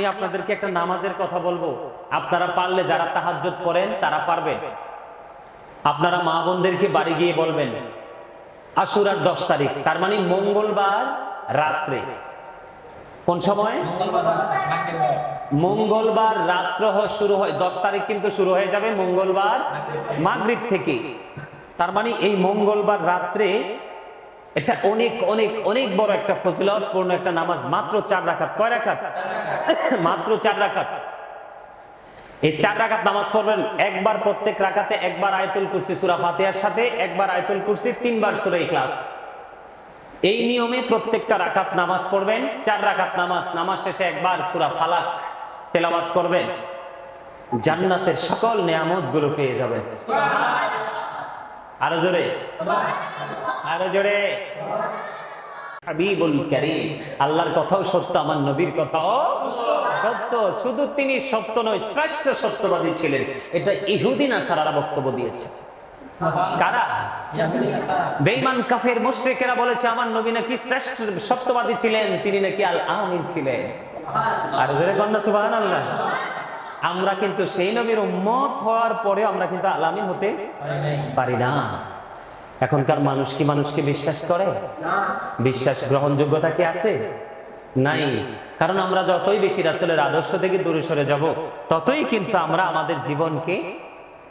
আমি আপনাদেরকে একটা নামাজের কথা বলব। আপনারা পারলে যারা তাহাজ্জুদ পড়েন তারা পারবেন। আপনারা মা বোনদেরকে বাড়ি গিয়ে বলবেন, আশুরার দশ তারিখ, তার মানে মঙ্গলবার রাত্রে। কোন সময়? মঙ্গলবার রাত্র শুরু হয়। দশ তারিখ কিন্তু শুরু হয়ে যাবে মঙ্গলবার মাগরিব থেকে। তার মানে এই মঙ্গলবার রাত্রে এটা অনেক অনেক অনেক বড় একটা ফজিলতপূর্ণ একটা নামাজ, মাত্র চার রাখাত কয় রাখাত মাত্র চার রাখাত এই চার রাকাত নামাজ পড়বেন, একবার প্রত্যেক রাকাতে একবার আয়তুল কুরসি, সুরা ফাতিহার সাথে একবার আয়তুল কুরসি, তিনবার সূরা ইখলাস। এই নিয়মে প্রত্যেকটা রাকাত নামাজ পড়বেন, চার রাকাত নামাজ নামাজ শেষে একবার সুরা ফালাক তেলাওয়াত করবেন। জান্নাতের সকল নিয়ামতগুলো পেয়ে যাবেন। আরও জোরে। আরও জোরে। হাবিবুল কারীম, আল্লাহর কথাও সত্য, আমার নবীর কথাও সত্য। শুধু তিনি সত্য নয়, শ্রেষ্ঠ সত্যবাদী ছিলেন। এটা ইহুদি নাসারারা বক্তব্য দিয়েছে। কারা? বেঈমান, কাফের, মুশরিকেরা বলেছে, আমার নবী নাকি শ্রেষ্ঠ সত্যবাদী ছিলেন, তিনি নাকি আল আমিন ছিলেন। আর জোরে কন্যা সুবহানাল্লাহ। আমরা কিন্তু সেই নবীর উম্মত হওয়ার পরে আমরা কিন্তু আলামিন হতে পারি না। এখনকার মানুষ কি মানুষকে বিশ্বাস করে? বিশ্বাস গ্রহণযোগ্যতা কি আছে? নাই। কারণ আমরা যতই বেশি রাসেলের আদর্শ থেকে দূরে সরে যাব, ততই কিন্তু আমরা আমাদের জীবনকে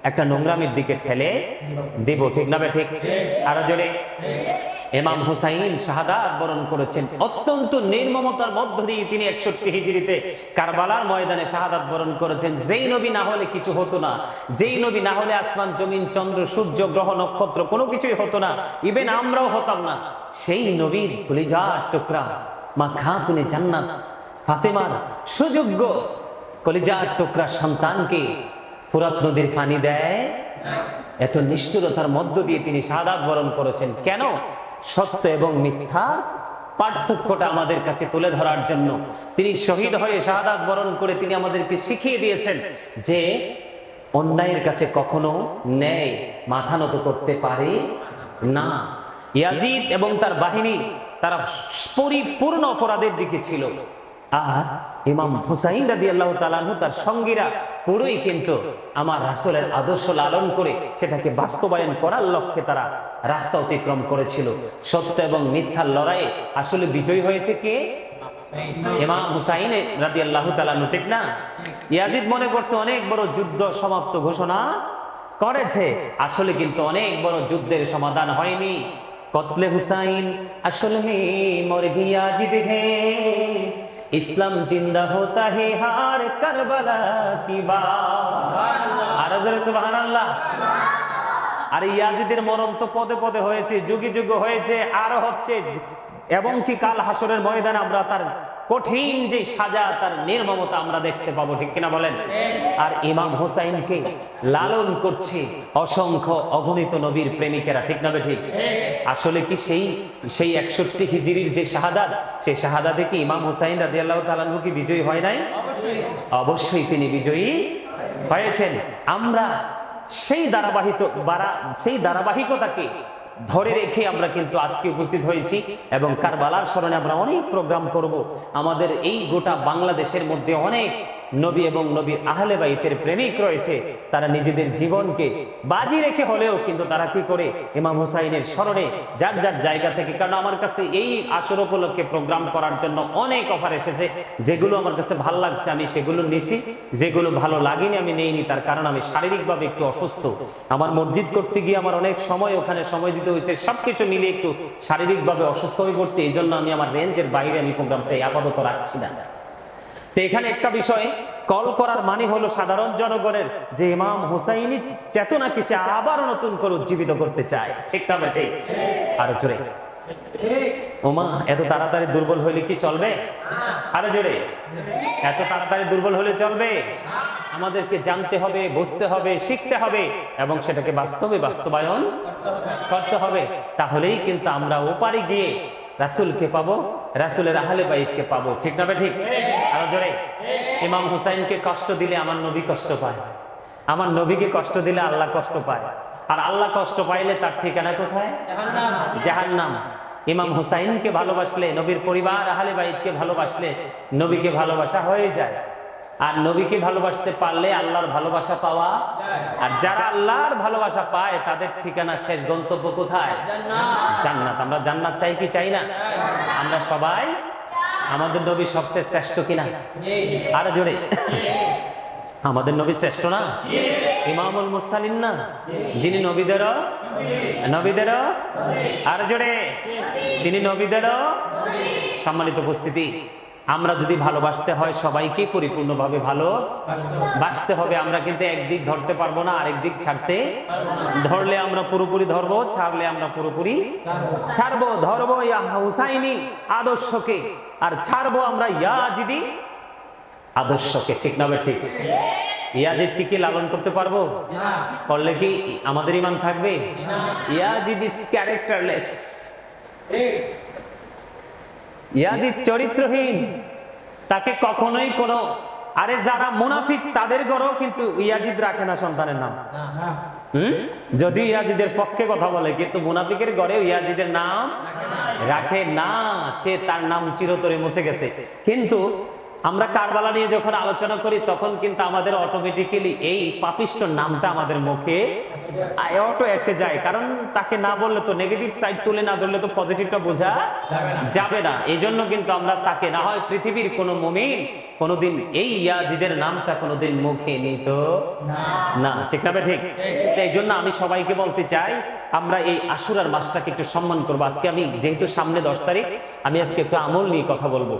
একটা নোংরামির দিকে ঠেলে দেব। ঠিক না ঠিক? আরও জোরে। ইমাম হুসাইন শাহাদাত বরণ করেছেন। অত্যন্ত নির্মমতার মধ্য দিয়ে তিনি একষট্টি হিজড়িতে কারবালার ময়দানে শাহাদাত বরণ করেছেন। যেই নবী না হলে কিছু হতো না। যেই নবী না হলে আসমান জমিন চন্দ্র সূর্য গ্রহ নক্ষত্র কোনো কিছুই হতো না। ইভেন আমরাও হতাম না। সেই নবীর কলিজার টুকরা মা খাতুনে জান্নাত ফাতেমার সুযোগ্য কলিজার টুকরা সন্তানকে ফুরাত নদীর পানি দেয়। এত নিষ্ঠুরতার মধ্য দিয়ে তিনি শাহাদাত বরণ করেছেন। কেন? সত্য এবং মিথ্যা পার্থক্যটা আমাদের কাছে তুলে ধরার জন্য তিনি শহীদ হয়ে শাহাদাত বরণ করে তিনি আমাদেরকে শিখিয়ে দিয়েছেন যে অন্যায়ের কাছে কখনো ন্যায় মাথা নত করতে পারে না। ইয়াজিদ এবং তার বাহিনী তারা পরিপূর্ণ অপরাধের দিকে ছিল। আর ইমাম হুসাইন রাদি আল্লাহ তালানহু তার সঙ্গীরা পুরোই কিন্তু আমার রাসূলের আদর্শ লালন করে সেটাকে বাস্তবায়ন করার লক্ষ্যে তারা রাস্তা অতিক্রম করেছিল। সত্য এবং মিথ্যার লড়াইয়ে আসলে বিজয়ী হয়েছে কে? ইমাম হুসাইন আল্লাহ ঠিক না? ইয়াজিদ মনে করছে অনেক বড় যুদ্ধ সমাপ্ত ঘোষণা করেছে। আসলে কিন্তু অনেক বড় যুদ্ধের সমাধান হয়নি। কতলে হুসাইন, আসলে মর গিয়া জিদ ইসলাম জিন্দা হোতা হে হার কারবালা তিবা আর সুবহানাল্লাহ। আর ইয়াজিদের মরণ তো পদে পদে হয়েছে, যুগে যুগে হয়েছে, আরও হচ্ছে, এবং কি কাল হাসরের ময়দানে আমরা তার কঠিন যে সাজা, তার নির্মমতা আমরা দেখতে পাবো, ঠিক কিনা বলেন? আর ইমাম হোসাইনকে লালন করছে অসংখ্য অগণিত নবীর প্রেমিকেরা, ঠিক না ঠিক? আসলে কি সেই সেই একষট্টি হিজিরির যে শাহাদাত, সেই শাহাদাতে কি ইমাম হোসাইন রাজি আল্লাহ তালানহু কি বিজয়ী হয় নাই? অবশ্যই তিনি বিজয়ী হয়েছেন। আমরা সেই ধারাবাহিক সেই ধারাবাহিকতাকে ধরে রেখে আমরা কিন্তু আজকে উপস্থিত হয়েছি এবং কারবালার স্মরণে আমরা অনেক প্রোগ্রাম করব। আমাদের এই গোটা বাংলাদেশের মধ্যে অনেক নবী এবং নবীর আহলে বাইতের প্রেমিক রয়েছে, তারা নিজেদের জীবনকে বাজি রেখে হলেও কিন্তু তারা কি করে ইমাম হুসাইনের স্মরণে যার যার জায়গা থেকে, কারণ আমার কাছে এই আসর উপলক্ষে প্রোগ্রাম করার জন্য অনেক অফার এসেছে, যেগুলো আমার কাছে ভালো লাগছে, আমি সেগুলো নিছি, যেগুলো ভালো লাগেনি আমি নেইনি, তার কারণ আমি শারীরিকভাবে একটু অসুস্থ। আমার মসজিদ করতে গিয়ে আমার অনেক সময় ওখানে সময় দিতে হয়েছে, সবকিছু মিলে একটু শারীরিকভাবে অসুস্থ হয়ে পড়ছে এই জন্য আমি আমার রেঞ্জের বাইরে আমি প্রোগ্রামটা আপাতত রাখছি না। তো এখানে একটা বিষয়, কল করার মানে হলো সাধারণ জনগণের যে ইমাম হুসাইনি চেতনাকে সে আবারও নতুন করে উজ্জীবিত করতে চায়। ঠিক না ঠিক আরও জোরে। ওমা, এত তাড়াতাড়ি দুর্বল হইলে কি চলবে? আরও জোরে। এত তাড়াতাড়ি দুর্বল হলে চলবে? আমাদেরকে জানতে হবে, বুঝতে হবে, শিখতে হবে এবং সেটাকে বাস্তবে বাস্তবায়ন করতে হবে। তাহলেই কিন্তু আমরা ওপারে গিয়ে রাসুলকে পাবো, রাসুলের আহলে বাইককে পাবো। ঠিক না ঠিক? আরও জোরে। ইমাম হুসাইনকে কষ্ট দিলে আমার নবী কষ্ট পায়। আমার নবীকে কষ্ট দিলে আল্লাহ কষ্ট পায়। আর আল্লাহ কষ্ট পাইলে তার ঠিকানা কোথায়? জাহান্নাম। ইমাম হুসাইনকে ভালোবাসলে, নবীর পরিবার, আহলে বাইতকে ভালোবাসলে নবীকে ভালোবাসা হয়ে যায়। আর নবীকে ভালোবাসতে পারলে আল্লাহর ভালোবাসা পাওয়া আর যারা আল্লাহর ভালোবাসা পায়, তাদের ঠিকানা, শেষ গন্তব্য কোথায়? জান্নাত। আমরা জান্নাত চাই কি চাই না? আমরা সবাই আমাদের নবী সবচেয়ে শ্রেষ্ঠ কিনা? আরও জোরে। আমাদের নবী শ্রেষ্ঠ না? ইমামুল মুরসালিন না? যিনি নবীদের নবীদের আর জোরে। তিনি নবীদের সম্মানিত উপস্থিতি। আমরা যদি ভালোবাসতে হয় সবাইকে পরিপূর্ণভাবে ভালো বাসতে হবে, আমরা কিন্তু একদিক ধরতে পারব না, আরেক দিক ছাড়তে ধরলে আমরা পুরোপুরি ধরবো, ছাড়লে আমরা পুরোপুরি ছাড়বো, ধরবো হুসাইনি আদর্শকে, আর ছাড়বো আমরা ইয়াজিদি আদর্শকে, ঠিক না ঠিক ইয়াজিদ কি লালন করতে পারব? করলে কি আমাদের ইমান থাকবে? Yazid is characterless. ইয়াজিদ চরিত্রহীন। তাকে কখনোই কোনো, আরে যারা মুনাফিক তাদের গড়েও কিন্তু ইয়াজিদ রাখে না সন্তানের নাম। যদি ইয়াজিদের পক্ষে কথা বলে, কিন্তু মুনাফিকের গড়ে ইয়াজিদের নাম রাখে না সে তার নাম চিরতরে মুছে গেছে। কিন্তু আমরা কারবালা নিয়ে যখন আলোচনা করি, তখন কিন্তু আমাদের অটোমেটিক্যালি এই পাপিষ্ট নামটা আমাদের মুখে অটো এসে যায়। কারণ তাকে না বললে তো নেগেটিভ সাইড তুলে না ধরলে তো পজিটিভটা বোঝা যাবে না। এই জন্য কিন্তু আমরা তাকে না হয় পৃথিবীর কোনো মমিন কোনোদিন এই ইয়াজিদের নামটা কোনোদিন মুখে নিত না। ঠিক না ঠিক? এই জন্য আমি সবাইকে বলতে চাই, আমরা এই আশুরার মাসটাকে একটু সম্মান করব। আজকে আমি যেহেতু সামনে দশ তারিখ, আমি আজকে একটু আমল নিয়ে কথা বলব।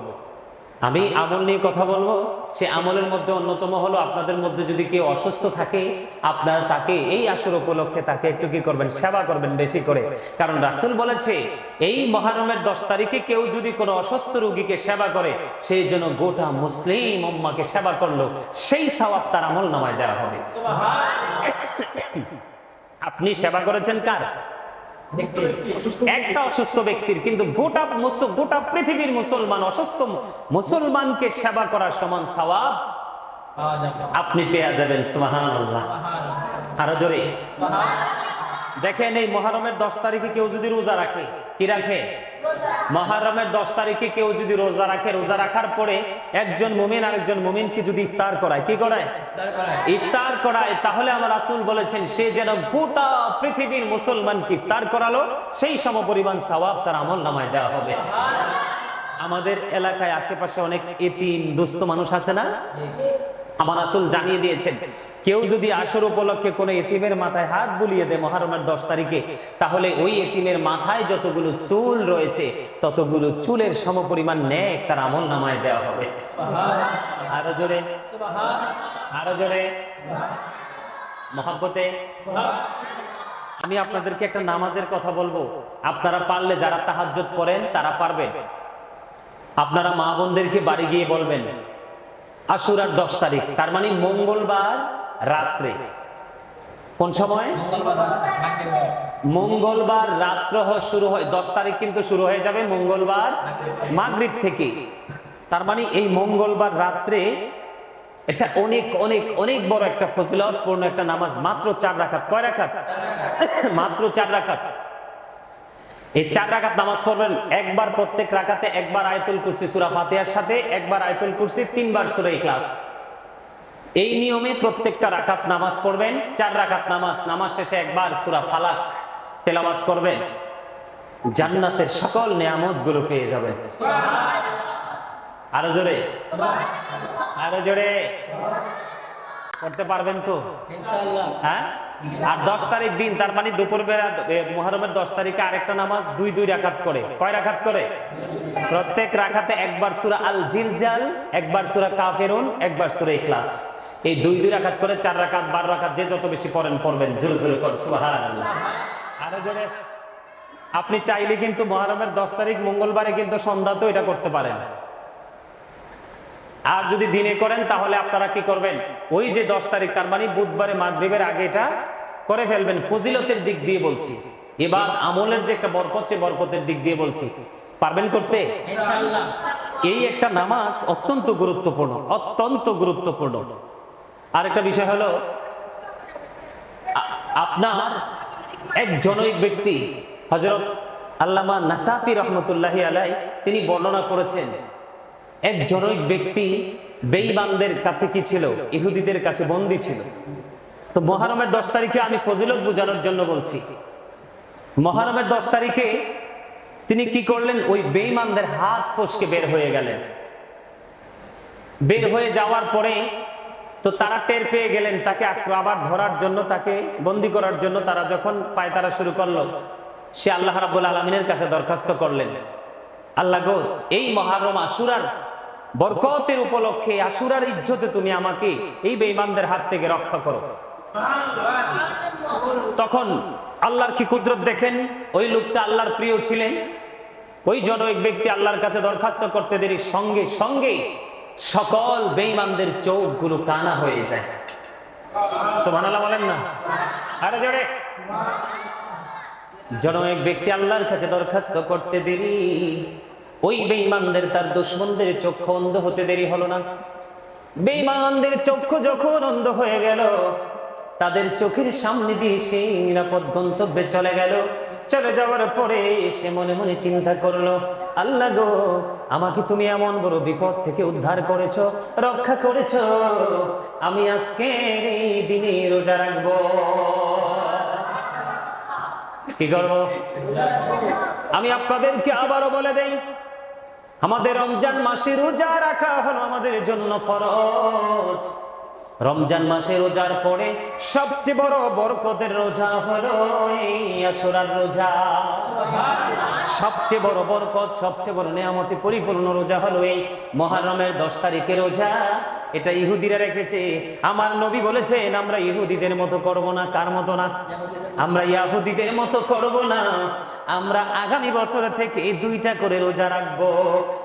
আমি আমল নিয়ে কথা বলব। সে আমলের মধ্যে অন্যতম হলো আপনাদের মধ্যে যদি কেউ অসুস্থ থাকে আপনারা তাকে এই আসর উপলক্ষে তাকে একটু কি করবেন? সেবা করবেন বেশি করে। কারণ রাসুল বলেছে এই মহারমের দশ তারিখে কেউ যদি কোনো অসুস্থ রোগীকে সেবা করে সেই জন্য গোটা মুসলিম উম্মাকে সেবা করল সেই সওয়াব তার আমল নামায় দেওয়া হবে। আপনি সেবা করেছেন কার? একটা অসুস্থ ব্যক্তির কিন্তু গোটা গোটা পৃথিবীর মুসলমান অসুস্থ মুসলমানকে সেবা করার সমান সওয়াব আপনি পেয়ে যাবেন সুবহান আরও জোরে। দেখেন এই মহারমের দশ তারিখে কেউ যদি রোজা রাখে কি রাখে? মহারমের দশ তারিখে কেউ যদি রোজা রাখে, রোজা রাখার পরে একজন মুমিন আরেকজন মুমিনকে যদি ইফতার করায়, কি করায়? ইফতার করায়। তাহলে আমার রাসূল বলেছেন, সে যেন গোটা পৃথিবীর মুসলমানকে ইফতার করালো, সেই সম পরিমাণ সওয়াব তার আমল নামায় দেওয়া হবে। আমাদের এলাকায় আশেপাশে অনেক এতিম, দুস্থ মানুষ আছে না? আমার আসল জানিয়ে দিয়েছেন কেউ যদি আসর উপলক্ষে কোনো এতিমের মাথায় হাত বুলিয়ে দেয় মহারমের দশ তারিখে, তাহলে ওই এতিমের মাথায় যতগুলো চুল রয়েছে, ততগুলো চুলের সম সমপরিমাণ নেক তার আমল নামায় দেওয়া হবে। আরও জোরে। আরও জোরে। মহাব্বতে। আমি আপনাদেরকে একটা নামাজের কথা বলব। আপনারা পারলে যারা তাহাজ্জুদ করেন তারা পারবেন। আপনারা মা বোনদেরকে বাড়ি গিয়ে বলবেন আশুরার দশ তারিখ, তার মানে মঙ্গলবার রাত্রে। কোন সময়? মঙ্গলবার রাত্র শুরু হয়। দশ তারিখ কিন্তু শুরু হয়ে যাবে মঙ্গলবার মাগরিব থেকে। তার মানে এই মঙ্গলবার রাত্রে এটা অনেক অনেক অনেক বড় একটা ফজিলতপূর্ণ একটা নামাজ, মাত্র চার রাখাত কয় রাখাত মাত্র চার রাখাত এই চার রাকাত নামাজ পড়বেন একবার প্রত্যেক রাকাতে, একবার আয়তুল কুরসি সূরা ফাতিহার সাথে, একবার আয়তুল কুরসি, তিনবার সূরা ইখলাস। এই নিয়মে প্রত্যেকটা রাকাত নামাজ পড়বেন, চার রাকাত নামাজ নামাজ শেষে একবার সুরা ফালাক তেলাওয়াত করবেন, জান্নাতের সকল নিয়ামতগুলো পেয়ে যাবেন। আরও জোরে? আরও জোরে? করতে পারবেন তো? হ্যাঁ? আর দশ তারিখ দিন, তার মানে দুপুর বেলা মহরমের দশ তারিখে আরেকটা নামাজ দুই দুই রাখাত করে। কয় রাখাত করে? প্রত্যেক রাখাতে একবার সুরা আল জিলজাল একবার সুরা কাফেরুন, একবার সুরা ইখলাস। এই দুই দুই রাখাত করে চার রাখাত বার রাখাত যে যত বেশি পড়েন পড়বেন। জোরে জোরে আরও জোরে। আপনি চাইলে কিন্তু মহারমের দশ তারিখ মঙ্গলবারে কিন্তু সন্ধ্যাতেও এটা করতে পারেন। আর যদি দিনে করেন তাহলে আপনারা কি করবেন? ওই যে দশ তারিখ তার মানে বুধবারে মাগরিবের আগে এটা করে ফেলবেন। ফজিলতের দিক দিয়ে বলছি। এবার আমলের যে একটা বরকত সে বরকতের দিক দিয়ে বলছি। পারবেন করতে? এই একটা নামাজ অত্যন্ত গুরুত্বপূর্ণ অত্যন্ত গুরুত্বপূর্ণ। আর একটা বিষয় হলো আপনার এক জনৈক ব্যক্তি হজরত আল্লামা নাসাফি রহমতুল্লাহি আলাই তিনি বর্ণনা করেছেন এক জনৈক ব্যক্তি বেঈমানদের কাছে কি ছিল? ইহুদিদের কাছে বন্দী ছিল। তো মহারমের দশ তারিখে আমি ফজিলত বোঝানোর জন্য বলছি। মহারমের দশ তারিখে তিনি কি করলেন? ওই বেঈমানদের হাত ফসকে বের হয়ে গেলেন। বের হয়ে যাওয়ার পরে তো তারা টের পেয়ে গেলেন, তাকে আবার ধরার জন্য, তাকে বন্দি করার জন্য তারা যখন পায় তারা শুরু করল, সে আল্লাহ রাবুল আলমিনের কাছে দরখাস্ত করলেন। আল্লাহ গো, এই মহারম আশুরার বরকতের উপলক্ষে, আশুরার ইজ্জতে তুমি আমাকে এই বেঈমানদের হাত থেকে রক্ষা করো। তখন আল্লাহর কি কুদরত দেখেন? ওই লোকটা আল্লাহর প্রিয় ছিলেন। ওই জনৈক ব্যক্তি আল্লাহর কাছে দরখাস্ত করতে দেরি, সঙ্গে সঙ্গে সকল বেঈমানদের চোখগুলো কানা হয়ে যায়। বলেন না? আরে জোরে। জনৈক ব্যক্তি আল্লাহর কাছে দরখাস্ত করতে দেরি, ওই বেঈমানদের তার দুশ্মনদের চক্ষু অন্ধ হতে দেরি হলো না। বেঈমানদের চক্ষু যখন অন্ধ হয়ে গেল, তাদের চোখের সামনে দিয়ে সেই নিরাপদ গন্তব্যে চলে গেল। চলে যাওয়ার পরে সে মনে মনে চিন্তা করল, আল্লাহ গো, আমাকে তুমি এমন বড় বিপদ থেকে উদ্ধার করেছ, রক্ষা করেছ, আমি আজকের এই দিনে রোজা রাখব। কি করব আমি আপনাদেরকে আবারও বলে দেই, আমাদের রমজান মাসে রোজা রাখা হলো আমাদের জন্য ফরজ। রমজান মাসে রোজার পরে সবচেয়ে বড় বরকতের রোজা হলো এই আসরার রোজা। সবচেয়ে বড় বরকত, সবচেয়ে বড় নিয়ামতে, পরিপূর্ণ রোজা হলো এই মহারমের দশ তারিখে রোজা। এটা ইহুদিরা রেখেছে। আমার নবী বলেছেন, আমরা ইহুদিদের মতো করব না। কার মতো না? আমরা ইয়াহুদিদের মতো করব না। আমরা আগামী বছর থেকে দুইটা করে রোজা রাখব।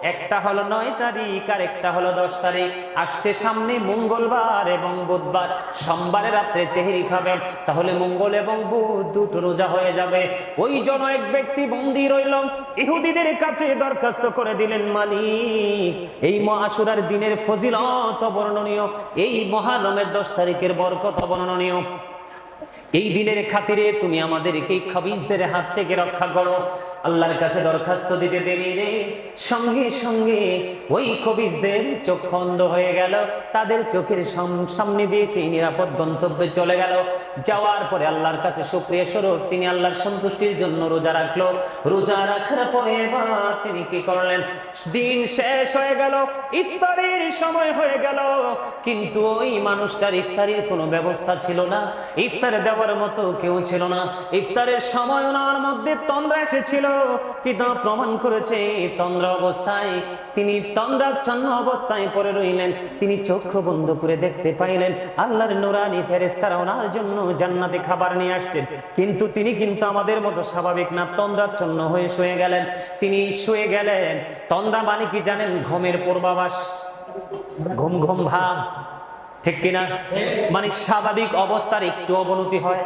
একটা হলো নয় তারিখ আর একটা হলো দশ তারিখ। আসছে সামনে মঙ্গলবার এবং বুধবার। সোমবারে রাত্রে চেহারি খাবেন তাহলে মঙ্গল এবং বুধ দুটো রোজা হয়ে যাবে। ওই জন এক ব্যক্তি বন্দি রইল, ইহুদিদের কাছে দরখাস্ত করে দিলেন মালিক। এই মহাসুরার দিনের ফজিলত বর্ণনীয় এই মহানমের দশ তারিখের বরকত অবর্ণনীয়। এই দিনের খাতিরে তুমি আমাদেরকে খাবিজদের হাত থেকে রক্ষা করো। আল্লাহর কাছে দরখাস্ত দিতে দেরি রে। সঙ্গে সঙ্গে ওই কবিজদের চোখ অন্ধ হয়ে গেল। তাদের চোখের সাম- সামনে দিয়ে সেই নিরাপদ গন্তব্যে চলে গেল। যাওয়ার পরে আল্লাহর কাছে সুপ্রিয় স্বরূপ, তিনি আল্লাহর সন্তুষ্টির জন্য রোজা রাখল। রোজা রাখার পরে তিনি কি করলেন? দিন শেষ হয়ে গেল, ইফতারের সময় হয়ে গেল। কিন্তু ওই মানুষটার ইফতারির কোনো ব্যবস্থা ছিল না। ইফতারে দেওয়ার মতো কেউ ছিল না। ইফতারের সময় ওনার মধ্যে তন্দ্রা এসেছিল। পিতা প্রমাণ করেছে, তন্দ্রা অবস্থায়। তিনি তন্দ্রাচ্ছন্ন অবস্থায় পড়ে রইলেন। তিনি চক্ষু বন্ধ করে দেখতে পাইলেন, আল্লাহর নোরানি ফেরেস্তারা ওনার জন্য জান্নাতে খাবার নিয়ে আসছেন। কিন্তু তিনি কিন্তু আমাদের মতো স্বাভাবিক না তন্দ্রাচ্ছন্ন হয়ে শুয়ে গেলেন। তিনি শুয়ে গেলেন। তন্দ্রা মানে কি জানেন? ঘুমের পূর্বাভাস। ঘুম ঘুম, ভাব। ঠিক কিনা? মানে স্বাভাবিক অবস্থার একটু অবনতি হয়।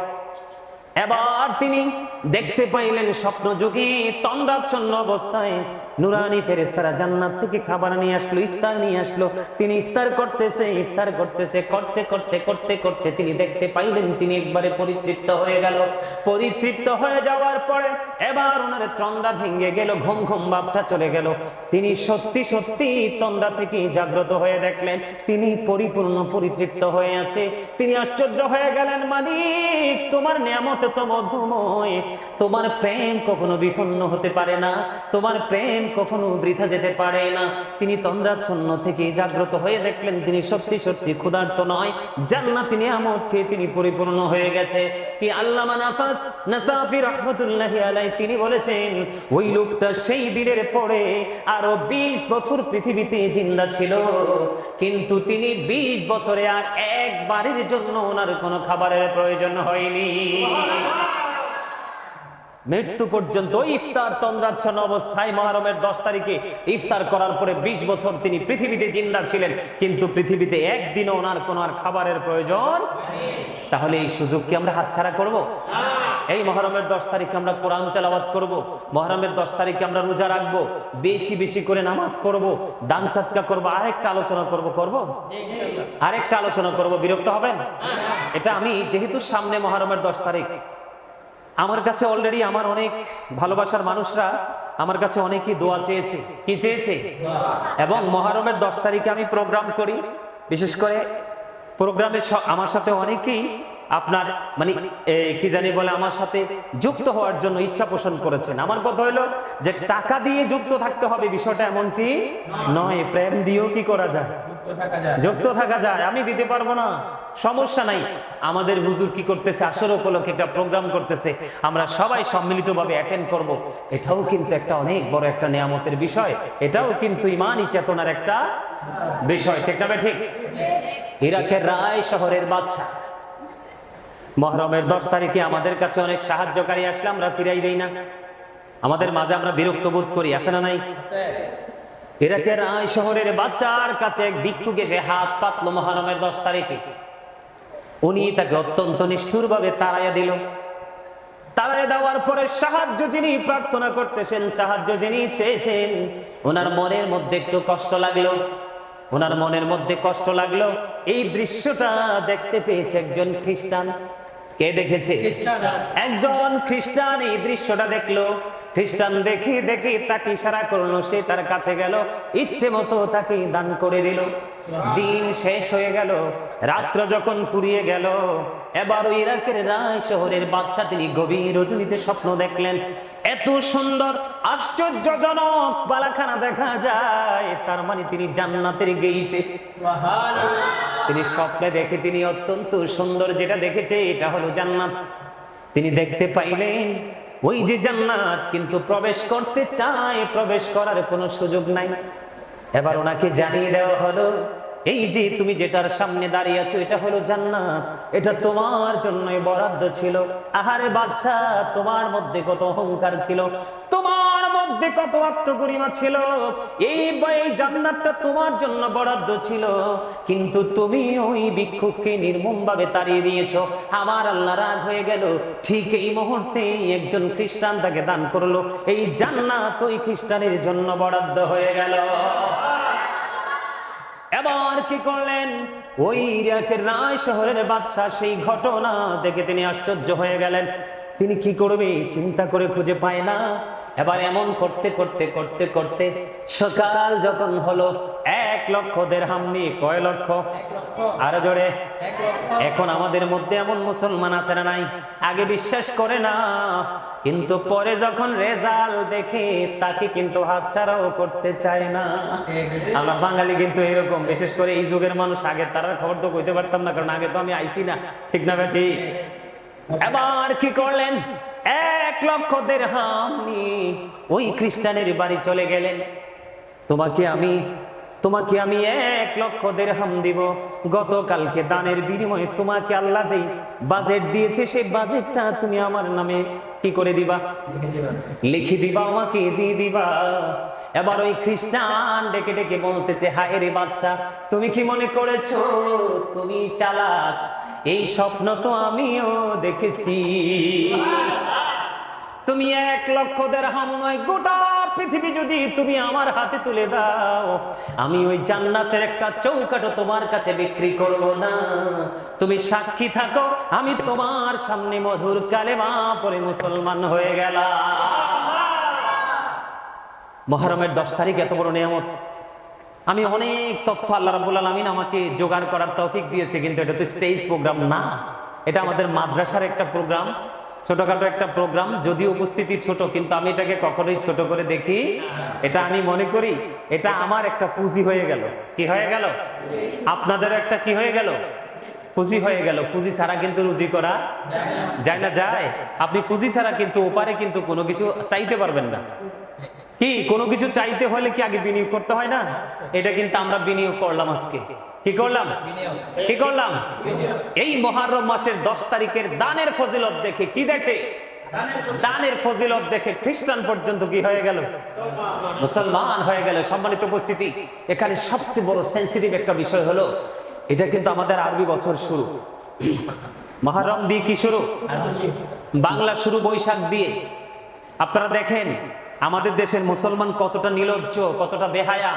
এবার তিনি দেখতে পাইলেন স্বপ্ন যোগী তন্দ্রাচ্ছন্ন অবস্থায়। নুরানি ফেরেস্তারা জান্নাত থেকে খাবার নিয়ে আসলো, ইফতার নিয়ে আসলো। তিনি ইফতার করতেছে ইফতার করতেছে, করতে করতে করতে করতে তিনি দেখতে পাইলেন তিনি একবারে পরিতৃপ্ত হয়ে গেল। পরিতৃপ্ত হয়ে যাওয়ার পরে এবার ওনার তন্দ্রা ভেঙে গেল, ঘুম ঘুম ভাবটা চলে গেল। তিনি সত্যি সত্যি তন্দ্রা থেকে জাগ্রত হয়ে দেখলেন তিনি পরিপূর্ণ পরিতৃপ্ত হয়ে আছে। তিনি আশ্চর্য হয়ে গেলেন, মালিক, তোমার নিয়ামত তো মধুময়। তোমার প্রেম কখনো বিপন্ন হতে পারে না, তোমার প্রেম কখনো বৃথা যেতে পারে না। তিনি তন্দ্রাচ্ছন্ন থেকে জাগ্রত হয়ে দেখলেন তিনি সত্যি সত্যি ক্ষুধার্ত নয়। জান্নাতি নিয়ামত খেয়ে তিনি পরিপূর্ণ হয়ে গেছে। কি আলাই তিনি বলেছেন, ওই লোকটা সেই দিনের পরে আরও ২০ বছর পৃথিবীতে জিন্দা ছিল। কিন্তু তিনি ২০ বছরে আর একবারের জন্য ওনার কোনো খাবারের প্রয়োজন হয়নি। মৃত্যু পর্যন্ত ইফতার তন্দ্রাচ্ছন্ন অবস্থায় মহরমের দশ তারিখে ইফতার করার পরে ২০ বছর তিনি পৃথিবীতে জিন্দা ছিলেন। কিন্তু পৃথিবীতে একদিনও ওনার কোনো আর খাবারের প্রয়োজন তাহলে এই সুযোগ কি আমরা হাতছাড়া করব? এই মহরমের দশ তারিখে আমরা কোরআন তেলাওয়াত করব। মহরমের দশ তারিখে আমরা রোজা রাখব। বেশি বেশি করে নামাজ পড়ব। দান সাজকা করব। আরেকটা আলোচনা করব করব? আরেকটা আলোচনা করব। বিরক্ত হবেন? এটা আমি যেহেতু সামনে মহরমের দশ তারিখ আমার কাছে অলরেডি আমার অনেক ভালোবাসার মানুষরা আমার কাছে অনেকই দোয়া চেয়েছে। কি চেয়েছে? এবং মহারমের দশ তারিখে আমি প্রোগ্রাম করি। বিশেষ করে প্রোগ্রামে আমার সাথে অনেকেই আপনার মানে কি জানি বলে, আমার সাথে যুক্ত হওয়ার জন্য ইচ্ছা পোষণ করেছেন। আমার কথা হলো যে টাকা দিয়ে যুক্ত থাকতে হবে, বিষয়টা এমনটি নয়। প্রেম দিয়েও কি করা যায়? যুক্ত থাকা যায়। আমি দিতে পারব না। সমস্যা নাই। আমাদের হুজুর কি করতেছে? আসর উপলক্ষে একটা প্রোগ্রাম করতেছে। আমরা সবাই সম্মিলিতভাবে অ্যাটেন্ড করব। এটাও কিন্তু একটা অনেক বড় একটা নিয়ামতের বিষয়। এটাও কিন্তু ইমানই চেতনার একটা বিষয়। ঠিক না ঠিক। ইরাকের রায় শহরের বাদশাহ। মহরমের দশ তারিখে আমাদের কাছে অনেক সাহায্যকারী আসলে আমরা ফিরাই দেই না। আমাদের মাঝে আমরা বিরক্ত বোধ করি, আছে না নাই? ইরাকের রায় শহরের বাচ্চার কাছে এক ভিক্ষুক এসে হাত পাতলো মহারমের দশ তারিখে। উনি তাকে অত্যন্ত নিষ্ঠুর ভাবে তাড়াইয়া দিল। দেওয়ার পরে সাহায্য যিনি প্রার্থনা করতেছেন, সাহায্য যিনি চেয়েছেন, ওনার মনের মধ্যে একটু কষ্ট লাগল। ওনার মনের মধ্যে কষ্ট লাগল। এই দৃশ্যটা দেখতে পেয়েছে একজন খ্রিস্টান। কে দেখেছে? একজন খ্রিস্টান এই দৃশ্যটা দেখল। খ্রিস্টান দেখি দেখি তাকে ইশারা করল। সে তার কাছে গেল ইচ্ছে মতো তাকে দান করে দিল। দিন শেষ হয়ে গেল রাত্র যখন ফুরিয়ে গেল এবার ওই ইরাকের রায় শহরের বাচ্চা তিনি গভীর রজনীতে স্বপ্ন দেখলেন। এত সুন্দর, আশ্চর্যজনক বালাখানা দেখা যায়। তার মানে তিনি জান্নাতের গেইটে। তিনি স্বপ্নে দেখে তিনি অত্যন্ত সুন্দর যেটা দেখেছে, এটা হলো জান্নাত। তিনি দেখতে পাইলেন, ওই যে জান্নাত, কিন্তু প্রবেশ করতে চায়, প্রবেশ করার কোনো সুযোগ নাই। এবার ওনাকে জানিয়ে দেওয়া হলো এই যে তুমি যেটার সামনে দাঁড়িয়ে আছো, এটা হলো জান্নাত। এটা তোমার জন্যই বরাদ্দ ছিল। আহারে বাদশা তোমার মধ্যে কত অহংকার ছিল? তোমার মধ্যে কত আত্মগরিমা ছিল? এই এই জান্নাতটা তোমার জন্য বরাদ্দ ছিল। কিন্তু তুমি ওই ভিক্ষুককে নির্মম ভাবে তাড়িয়ে দিয়েছ। আমার আল্লাহ রাগ হয়ে গেল। ঠিক এই মুহূর্তে একজন খ্রিস্টান তাকে দান করল। এই জান্নাত ওই খ্রিস্টানের জন্য বরাদ্দ হয়ে গেল। এবার কি করলেন? ওই ইরাকের রায় শহরের বাদশাহ সেই ঘটনা দেখে তিনি আশ্চর্য হয়ে গেলেন। তিনি কি করবে? চিন্তা করে খুঁজে পায় না। এবার এমন করতে করতে করতে করতে সকাল যখন হলো, এক লক্ষ দেড়হাম নিয়ে কয় লক্ষ? আরও জোরে। এখন আমাদের মধ্যে এমন মুসলমান আছে না নাই? আগে বিশ্বাস করে না। কিন্তু পরে যখন রেজাল্ট দেখে, তাকে কিন্তু হাতছাড়াও করতে চায় না। আমরা বাঙালি কিন্তু এরকম। বিশেষ করে এই যুগের মানুষ, আগে তারা খবর তো কইতে পারতাম না, কারণ আগে তো আমি আইছি না। ঠিক না, ভাই? এবার কি করলেন? এক লক্ষ দেড়হাম নিয়ে ওই খ্রিস্টানের বাড়ি চলে গেলেন। তোমাকে আমি তোমাকে আমি এক লক্ষ দেড়হাম দিব। গতকালকে দানের বিনিময়ে তোমাকে আল্লাহ যেই বাজেট দিয়েছে, সেই বাজেটটা তুমি আমার নামে কি করে দিবা? লিখে দিবা, আমাকে দিয়ে দিবা। এবার ওই খ্রিস্টান ডেকে ডেকে বলতেছে, হায় রে বাদশা তুমি কি মনে করেছ? তুমি চালাক। এই স্বপ্ন তো আমিও দেখেছি। তুমি এক লক্ষ দেড়হাম নয়, গোটা পৃথিবী যদি তুমি আমার হাতে তুলে দাও, আমি ওই জান্নাতের একটা চৌকাটো তোমার কাছে বিক্রি করব না। তুমি সাক্ষী থাকো, আমি তোমার সামনে মধুর কালেমা পরে মুসলমান হয়ে গেলাম। মহরমের দশ তারিখ, এত বড় নিয়ামত। আমি অনেক তথ্য আল্লাহ রাবুল আলমিন আমাকে জোগাড় করার তৌফিক দিয়েছে, কিন্তু এটা তো স্টেজ প্রোগ্রাম না। এটা আমাদের মাদ্রাসার একটা প্রোগ্রাম ছোটখাটো একটা প্রোগ্রাম, যদি উপস্থিতি ছোট, কিন্তু আমি এটাকে কখনোই ছোট করে দেখি, এটা আমি মনে করি, এটা আমার একটা পুঁজি হয়ে গেল। কি হয়ে গেল? আপনাদের একটা কি হয়ে গেল? পুঁজি হয়ে গেল। পুঁজি ছাড়া কিন্তু রুজি করা যায় না, যায়। আপনি পুঁজি ছাড়া কিন্তু ওপারে কিন্তু কোনো কিছু চাইতে পারবেন না। কি, কোনো কিছু চাইতে হলে কি আগে বিনিয়োগ করতে হয় না? এটা কিন্তু আমরা বিনিয়োগ করলাম আজকে। কি করলাম? কি করলাম? এই মহারম মাসের দশ তারিখের দানের ফজিলত দেখে কি দেখে? দানের ফজিলত দেখে খ্রিস্টান পর্যন্ত কি হয়ে গেল? মুসলমান হয়ে গেল। সম্মানিত উপস্থিতি, এখানে সবচেয়ে বড় সেন্সিটিভ একটা বিষয় হলো, এটা কিন্তু আমাদের আরবি বছর শুরু। মহারম দিয়ে কি শুরু? বাংলা শুরু বৈশাখ দিয়ে। আপনারা দেখেন আমাদের দেশের মুসলমান কতটা নিলজ্জ কতটা বেহায়া